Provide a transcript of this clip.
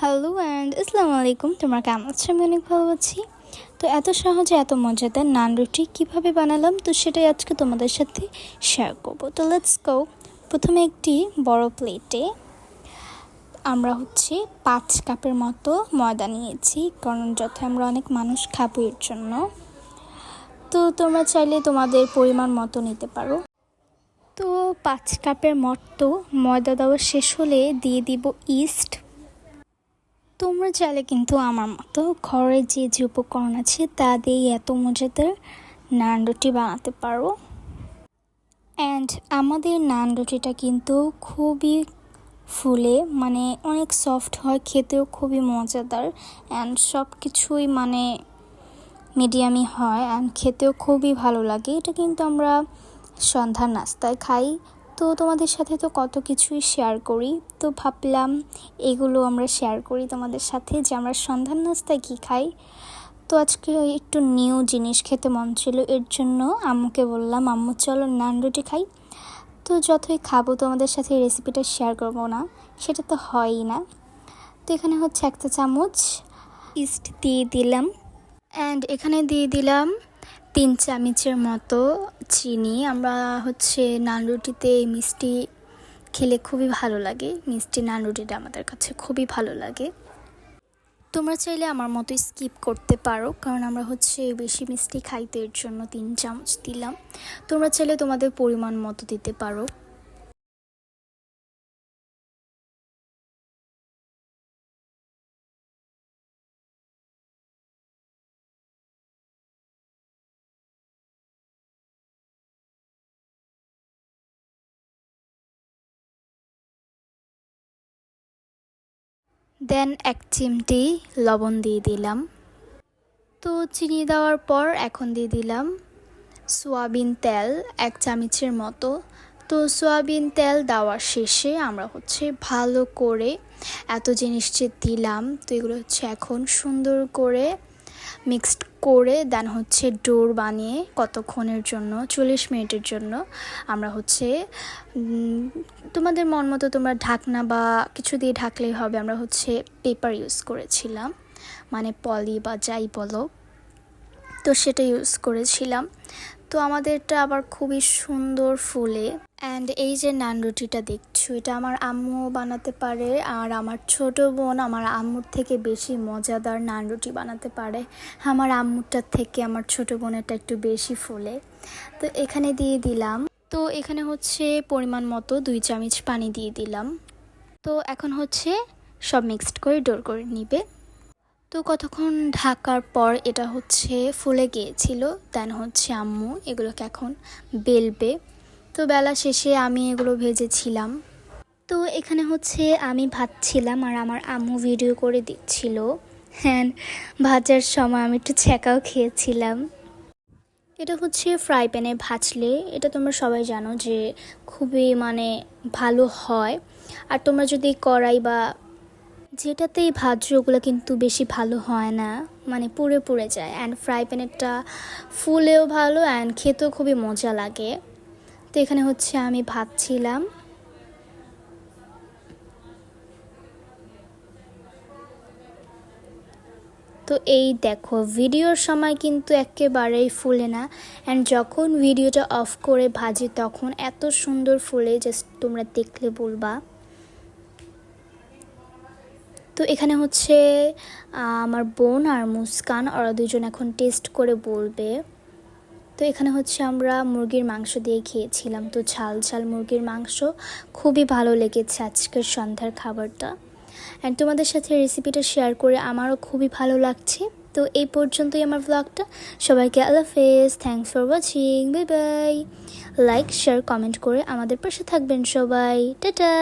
Hello and আসসালামু আলাইকুম তোমরা কেমন আছো? আমি অনেক ভালো আছি। তো এত সহজে, এত মজাদার নান রুটি কীভাবে বানালাম? তো সেটাই আজকে তোমাদের সাথে শেয়ার করব। তো লেটস গো প্রথমে একটি বড় প্লেটে আমরা হচ্ছে পাঁচ কাপের মতো ময়দা নিয়েছি, কারণ যত আমরা অনেক মানুষ খাব এর জন্য। তো তোমরা চাইলে তোমাদের পরিমাণ মতো নিতে পারো। তো পাঁচ কাপের মতো ময়দা দেওয়া শেষ হলে দিয়ে দিব ইস্ট তোমরা চাইলে কিন্তু আমার মতো ঘরে যে যে উপকরণ আছে তা দিয়ে এত মজাদার নান রুটি বানাতে পারো। অ্যান্ড আমাদের নান রুটিটা কিন্তু খুবই ফুলে মানে অনেক সফট হয়, খেতেও খুবই মজাদার। অ্যান্ড সব কিছুই মানে মিডিয়ামই হয় অ্যান্ড খেতেও খুবই ভালো লাগে। এটা কিন্তু আমরা সন্ধ্যার নাস্তায় খাই। তো তোমাদের সাথে তো কত কিছুই শেয়ার করি। তো ভাবলাম এগুলো আমরা শেয়ার করি তোমাদের সাথে যে আমরা সন্ধ্যার নাস্তায় কী খাই। তো আজকে একটু নিউ জিনিস খেতে মন ছিল, এর জন্য আম্মুকে বললাম, আম্মু, চলো নান রুটি খাই। তো যতই খাব তোমাদের সাথে এই রেসিপিটা শেয়ার করব না, সেটা তো হয়ই না। তো এখানে হচ্ছে একটা চামচ ইস্ট দিয়ে দিলাম। অ্যান্ড এখানে দিয়ে দিলাম তিন চামচের মতো চিনি। আমরা হচ্ছে নান রুটিতে মিষ্টি খেলে খুবই ভালো লাগে। মিষ্টি নান রুটিটা আমাদের কাছে খুবই ভালো লাগে। তোমরা চাইলে আমার মতো স্কিপ করতে পারো, কারণ আমরা হচ্ছে বেশি মিষ্টি খাইতে এর জন্য তিন চামচ দিলাম। তোমরা চাইলে তোমাদের পরিমাণ মতো দিতে পারো। দেন এক চিমটি লবণ দিয়ে দিলাম। তো চিনি দেওয়ার পর এখন দিয়ে দিলাম সোয়াবিন তেল এক চামচের মতো। তো সোয়াবিন তেল দেওয়ার শেষে আমরা হচ্ছে ভালো করে এত জিনিস যে দিলাম, তো এগুলো হচ্ছে এখন সুন্দর করে মিক্সড করে দেন হচ্ছে ডোর বানিয়ে কতক্ষণের জন্য, চল্লিশ মিনিটের জন্য আমরা হচ্ছে তোমাদের মন মতো তোমরা ঢাকনা বা কিছু দিয়ে ঢাকলেই হবে, আমরা হচ্ছে পেপার ইউজ করেছিলাম মানে পলি বা যাই বলো। তো সেটা ইউজ করেছিলাম। তো আমাদেরটা আবার খুবই সুন্দর ফুলে। অ্যান্ড এই যে নান রুটিটা দেখছ, এটা আমার আম্মু বানাতে পারে, আর আমার ছোট বোন আমার আম্মুর থেকে বেশি মজাদার নান রুটি বানাতে পারে। আমার আম্মুরটার থেকে আমার ছোট বোনেরটা একটু বেশি ফুলে। তো এখানে দিয়ে দিলাম। তো এখানে হচ্ছে পরিমাণ মতো দুই চামচ পানি দিয়ে দিলাম। তো এখন হচ্ছে সব মিক্সড করে ডোর করে নিবে। তো কতক্ষণ ঢাকার পর এটা হচ্ছে ফুলে গিয়েছিল দেন হচ্ছে আম্মু এগুলোকে এখন বেলবে। তো বেলা শেষে আমি এগুলো ভেজেছিলাম। তো এখানে হচ্ছে আমি ভাজছিলাম আর আমার আম্মু ভিডিও করে দিচ্ছিল। হ্যাঁ ভাজার সময় আমি একটু ছ্যাঁকাও খেয়েছিলাম। এটা হচ্ছে ফ্রাই প্যানে ভাজলে, এটা তোমরা সবাই জানো যে খুবই মানে ভালো হয়। আর তোমরা যদি কড়াই বা যেটাতেই ভাজছো ওগুলো কিন্তু বেশি ভালো হয় না মানে পুড়ে পুড়ে যায়। অ্যান্ড ফ্রাই প্যানেরটা ফুলেও ভালো অ্যান্ড খেতেও খুবই মজা লাগে। তো এখানে হচ্ছে আমি ভাবছিলাম, তো এই দেখো, ভিডিওর সময় কিন্তু একেবারেই ফুলে না। অ্যান্ড যখন ভিডিওটা অফ করে ভাজি, তখন এত সুন্দর ফুলে জাস্ট তোমরা দেখলে বলবা। তো এখানে হচ্ছে আমার বোন আর মুস্কান, ওরা দুজন এখন টেস্ট করে বলবে। তো এখানে হচ্ছে আমরা মুরগির মাংস দিয়ে খেয়েছিলাম। তো ঝাল ঝাল মুরগির মাংস, খুবই ভালো লেগেছে আজকের সন্ধ্যার খাবারটা। অ্যান্ড তোমাদের সাথে রেসিপিটা শেয়ার করে আমারও খুবই ভালো লাগছে। তো এই পর্যন্তই আমার ব্লগটা সবাইকে Allah face thanks for watching bye bye like share comment করে আমাদের পাশে থাকবেন সবাই। টাটা!